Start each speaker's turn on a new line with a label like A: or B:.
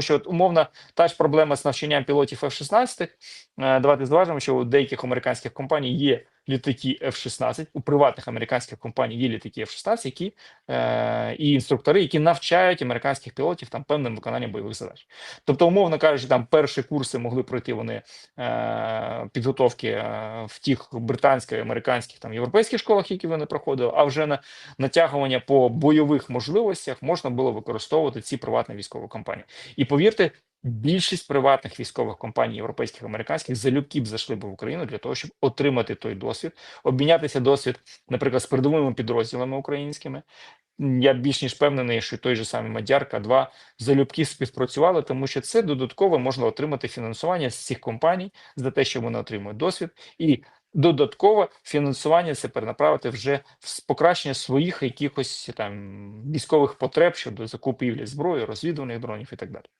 A: що от, умовно та ж проблема з навчанням пілотів F-16. Е, Давайте зважимо, що у деяких американських компаній є літаки F-16, у приватних американських компаній є літаки F-16, які е, і інструктори, які навчають американських пілотів там певним виконанням бойових задач. Тобто, умовно кажучи, там перші курси могли пройти вони е, підготовки е, в тих британських, американських там європейських школах, які вони проходили, а вже на натягування по бойових можливостях можна було використовувати ці приватні військові компанії. І повірте, більшість приватних військових компаній, європейських американських, залюбки б зайшли б в Україну для того, щоб отримати той досвід, обмінятися досвід, наприклад, з передовими підрозділами українськими. Я більш ніж впевнений, що той же самий Мадяр К2 залюбки співпрацювали, тому що це додатково можна отримати фінансування з цих компаній за те, що вони отримують досвід, і додатково фінансування це перенаправити вже в покращення своїх якихось там військових потреб щодо закупівлі зброї, розвідувальних дронів і так далі.